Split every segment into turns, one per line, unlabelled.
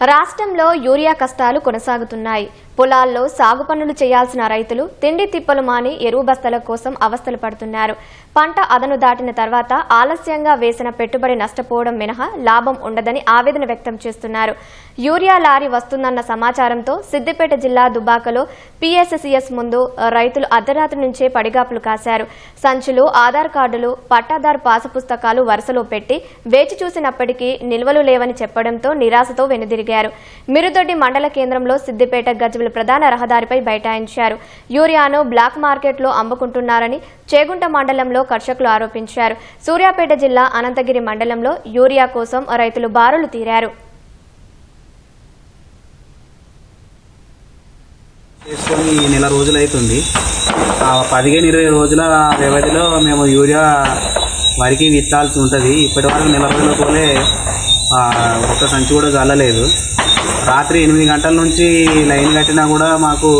రాష్ట్రంలో యూరియా కష్టాలు కొనసాగుతున్నాయి. పొలాల్లో సాగు పనులు చేయాల్సిన రైతులు తిండి తిప్పలు మాని ఎరువు బస్తాల కోసం అవస్థలు పడుతున్నారు. పంట అదను దాటిన తర్వాత ఆలస్యంగా వేసిన పెట్టుబడి నష్టపోవడం మినహా లాభం ఉండదని ఆవేదన వ్యక్తం చేస్తున్నారు. యూరియా లారీ వస్తుందన్న సమాచారంతో సిద్దిపేట జిల్లా దుబాకలో పీఎస్సీఎస్ ముందు రైతులు అర్ధరాత్రి నుంచే పడిగాపులు కాశారు. సంచులు ఆధార్ కార్డులు పట్టాదారు పాసు పుస్తకాలు వరుసలో పెట్టి వేచి చూసినప్పటికీ నిల్వలు లేవని చెప్పడంతో నిరాశతో వెనుదిరిగారు. దిగారు మిరుదొడ్డి మండల కేంద్రంలో సిద్దిపేట గజ్వెల ప్రధాన రహదారిపై బైఠాయించారు. యూరియాను బ్లాక్ మార్కెట్లో అమ్ముకుంటున్నారని చేగుంట మండలంలో కర్షకులు ఆరోపించారు. సూర్యాపేట జిల్లా అనంతగిరి మండలంలో యూరియా కోసం రైతులు బారులు తీరారు.
చేసుకొని నెల రోజులు అవుతుంది ఆ పదిహేను ఇరవై రోజుల వ్యవధిలో మేము యూరియా వరికి విత్తాల్సి ఉంటుంది. ఇప్పటి వరకు నెల రోజుల పోలే ఒక్క సంచి కూడా చల్లలేదు రాత్రి ఎనిమిది గంటల నుంచి లైన్ కట్టినా కూడా మాకు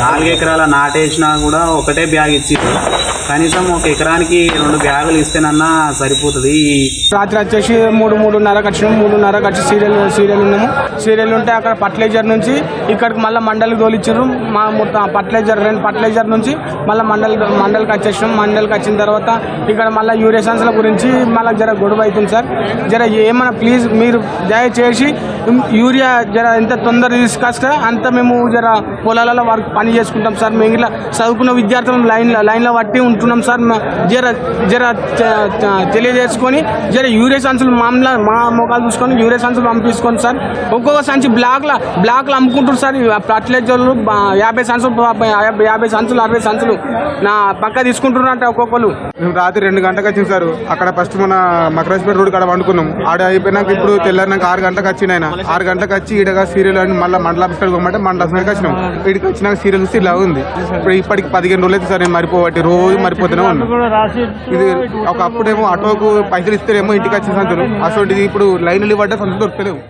నాలుగు ఎకరాల నాటేసినా కూడా ఒకటే బ్యాగ్ ఇచ్చింది. కనీసం ఒక ఎకరానికి రెండు బ్యాగులు ఇస్తేనన్నా సరిపోతుంది.
రాత్రి వచ్చేసి మూడు మూడున్నర వచ్చినాము మూడున్నర వచ్చి సీరియల్ సీరియల్ ఉన్నాము. సీరియల్ ఉంటే అక్కడ ఫర్టిలైజర్ నుంచి ఇక్కడికి మళ్ళీ మండలికి తోలిచ్చారు మా మొత్తం ఫర్టిలైజర్ రెండు ఫర్టిలైజర్ నుంచి మళ్ళీ మండలి మండలికి వచ్చేసినాం. మండలికి వచ్చిన తర్వాత ఇక్కడ మళ్ళీ యూరేషన్స్ల గురించి మళ్ళీ జర గొడవ అవుతుంది సార్. జర ఏమైనా ప్లీజ్ మీరు దయచేసి యూరియా జర ఎంత తొందర తీసుకొస్తే అంత మేము జర పొలాలలో వర్క్ పని చేసుకుంటాం సార్. మేము ఇట్లా చదువుకున్న విద్యార్థులను లైన్ లైన్లో పట్టి ఉంటున్నాం సార్. జర జర చ- తెలియజేసుకొని జర యూరియా సంచులు మామూలు మా మొఖాలు చూసుకొని యూరియా సంచులు పంపించుకోండి సార్. ఒక్కొక్క సంచి బ్లాక్ల బ్లాక్లు అమ్ముకుంటారు సార్. ఈ ఫర్టిలైజర్లు యాభై సంచులు యాభై యాభై సంచులు అరవై సంచులు నా పక్క తీసుకుంటున్నారంట ఒక్కొక్కరు
మేము రాత్రి రెండు గంటలకు వచ్చింది సార్. అక్కడ ఫస్ట్ మన మకరాజ్పేట రోడ్ కాడ వండుకున్నాం ఆడ అయిపోయినాక ఇప్పుడు తెల్లారినాక ఆరు గంటలకు వచ్చింది ఆయన. ఆరు గంటలకు వచ్చి ఈడగా సీరియల్ అని మళ్ళీ మండల ఆఫీస్ కాడికి పోమంటే మండల ఆఫీస్ కాడికి వచ్చినాం. ఇక్కడికి వచ్చినాక సీరియల్ చూస్తే ఇలా ఉంది. ఇప్పుడు ఇప్పటికి పదిహేను రోజులు అయితే సార్ నేను మరిపోబట్టి రోజు మరిపోతూనే ఉన్నాం. ఇది ఒకప్పుడేమో ఆటోకు పైసలు ఇస్తేనేమో ఇంటికి వచ్చిన సంతులు అటువంటిది ఇప్పుడు లైన్లు పడ్డ సంతులు దొరకలేవు